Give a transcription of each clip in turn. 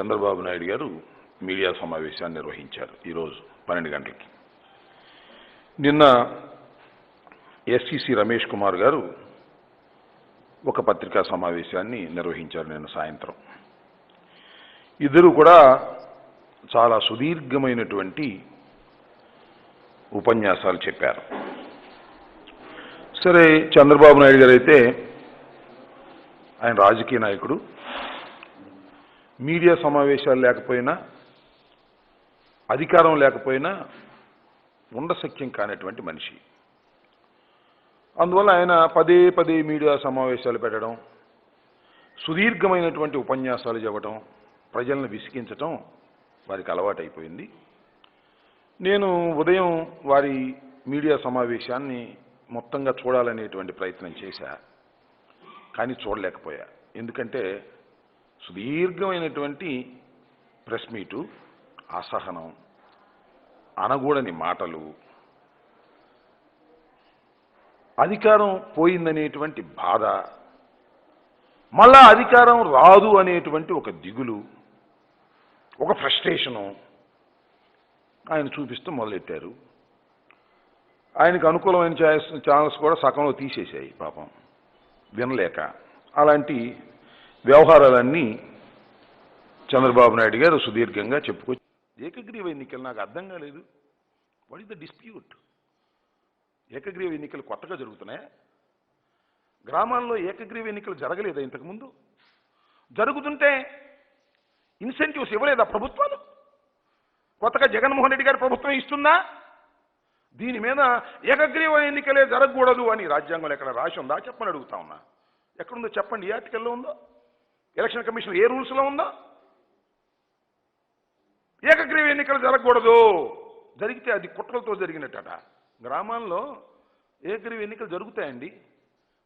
చంద్రబాబు నాయుడు గారు మీడియా సమావేశాన్ని నిర్వహించారు ఈరోజు పన్నెండు గంటలకి. నిన్న ఎస్సిసి రమేష్ కుమార్ గారు ఒక పత్రికా సమావేశాన్ని నిర్వహించారు నిన్న సాయంత్రం. ఇద్దరు కూడా చాలా సుదీర్ఘమైనటువంటి ఉపన్యాసాలు చెప్పారు. సరే చంద్రబాబు నాయుడు గారు అయితే ఆయన రాజకీయ నాయకుడు. మీడియా సమావేశాలు లేకపోయినా అధికారం లేకపోయినా ఉండశక్యం కానటువంటి మనిషి. అందువల్ల ఆయన పదే పదే మీడియా సమావేశాలు పెట్టడం సుదీర్ఘమైనటువంటి ఉపన్యాసాలు చెప్పడం ప్రజలను విసిగించటం వారికి అలవాటైపోయింది. నేను ఉదయం వారి మీడియా సమావేశాన్ని మొత్తంగా చూడాలనేటువంటి ప్రయత్నం చేశా కానీ చూడలేకపోయా. ఎందుకంటే సుదీర్ఘమైనటువంటి ప్రెస్ మీటు అసహనం అనగూడని మాటలు అధికారం పోయిందనేటువంటి బాధ మళ్ళా అధికారం రాదు అనేటువంటి ఒక దిగులు ఒక ఫ్రస్ట్రేషను ఆయన చూపిస్తూ మొదలెట్టారు. ఆయనకు అనుకూలమైన ఛానల్స్ ఛానల్స్ కూడా సగంలో తీసేశాయి పాపం వినలేక. అలాంటి వ్యవహారాలన్నీ చంద్రబాబు నాయుడు గారు సుదీర్ఘంగా చెప్పుకొచ్చి ఏకగ్రీవ ఎన్నికలు నాకు అర్థం కాలేదు. వాట్ ఇస్ ద డిస్ప్యూట్ ఏకగ్రీవ ఎన్నికలు కొత్తగా జరుగుతున్నాయా? గ్రామాల్లో ఏకగ్రీవ ఎన్నికలు జరగలేదా ఇంతకుముందు? జరుగుతుంటే ఇన్సెంటివ్స్ ఇవ్వలేదా ప్రభుత్వాలు? కొత్తగా జగన్మోహన్ రెడ్డి గారి ప్రభుత్వం ఇస్తుందా? దీని మీద ఏకగ్రీవ ఎన్నికలే జరగకూడదు అని రాజ్యాంగంలో ఎక్కడ రాసి ఉందా? చెప్పని అడుగుతా ఉన్నా. ఎక్కడుందో చెప్పండి. ఈ ఆర్టికల్లో ఉందో? ఎలక్షన్ కమిషన్ ఏ రూల్స్లో ఉందో? ఏకగ్రీవ ఎన్నికలు జరగకూడదు. జరిగితే అది కుట్రలతో జరిగినట్టట. గ్రామాల్లో ఏకగ్రీవ ఎన్నికలు జరుగుతాయండి.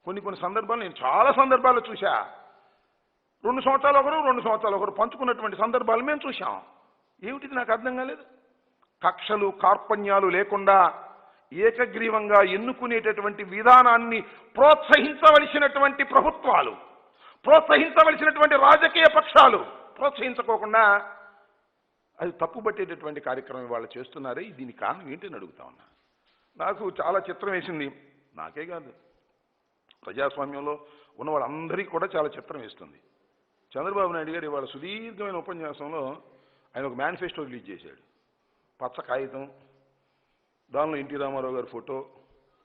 కొన్ని కొన్ని సందర్భాలు నేను చాలా సందర్భాలు చూశా. రెండు సంవత్సరాలు ఒకరు రెండు సంవత్సరాలు ఒకరు పంచుకున్నటువంటి సందర్భాలు మేము చూశాం. ఏమిటిది నాకు అర్థం కాలేదు? కక్షలు కార్పణ్యాలు లేకుండా ఏకగ్రీవంగా ఎన్నుకునేటటువంటి విధానాన్ని ప్రోత్సహించవలసినటువంటి ప్రభుత్వాలు ప్రోత్సహించవలసినటువంటి రాజకీయ పక్షాలు. ప్రోత్సహించకోకుండా అది తప్పుబట్టేటటువంటి కార్యక్రమం వాళ్ళు చేస్తున్నారే దీని కారణం ఏంటని అడుగుతా ఉన్నా. నాకు చాలా చిత్రం వేసింది. నాకే కాదు. ప్రజాస్వామ్యంలో ఉన్న వాళ్ళందరికీ కూడా చాలా చిత్రం వేస్తుంది. చంద్రబాబు నాయుడు గారు ఇవాళ సుదీర్ఘమైన ఉపన్యాసంలో ఆయన ఒక మేనిఫెస్టో రిలీజ్ చేశాడు. పచ్చ కాగితం దానిలో ఎన్టీ రామారావు గారి ఫోటో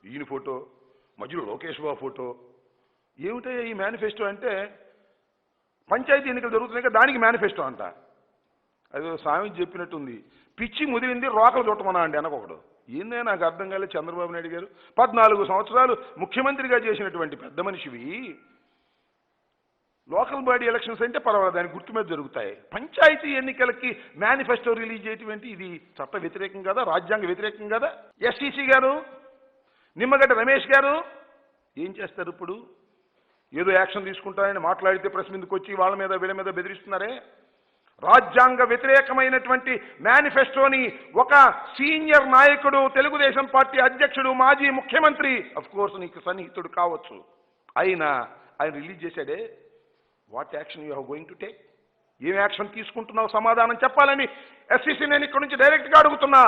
ఈయన ఫోటో మధ్యలో లోకేష్ బాబు ఫోటో ఏమిటో ఈ మేనిఫెస్టో అంటే? పంచాయతీ ఎన్నికలు జరుగుతున్నాయి కదా దానికి మేనిఫెస్టో అంట. అది స్వామి చెప్పినట్టుంది. పిచ్చి ముదిరింది రోకలు చుట్టమన్నా అండి అనకొకడు ఏందే నాకు అర్థం కాలేదు చంద్రబాబు నాయుడు గారు? పద్నాలుగు సంవత్సరాలు ముఖ్యమంత్రిగా చేసినటువంటి పెద్ద మనిషివి. లోకల్ బాడీ ఎలక్షన్స్ అంటే పర్వాలేదు దాని గుర్తు మీద జరుగుతాయి. పంచాయతీ ఎన్నికలకి మేనిఫెస్టో రిలీజ్ చేయటువంటి ఇది చట్ట వ్యతిరేకం కదా రాజ్యాంగ వ్యతిరేకం కదా. ఎస్టీసీ గారు నిమ్మగడ్డ రమేష్ గారు ఏం చేస్తారు ఇప్పుడు? ఏదో యాక్షన్ తీసుకుంటారని మాట్లాడితే ప్రెస్ మీదకి వచ్చి వాళ్ళ మీద వీళ్ళ మీద బెదిరిస్తున్నారే? రాజ్యాంగ వ్యతిరేకమైనటువంటి మేనిఫెస్టోని ఒక సీనియర్ నాయకుడు తెలుగుదేశం పార్టీ అధ్యక్షుడు మాజీ ముఖ్యమంత్రి అఫ్ కోర్స్ నీకు సన్నిహితుడు కావచ్చు. అయినా ఆయన release చేశాడే. What action you uh going to take ఏం యాక్షన్ తీసుకుంటున్నావు సమాధానం చెప్పాలని ఎస్సీసీ నేను ఇక్కడ నుంచి డైరెక్ట్గా అడుగుతున్నా.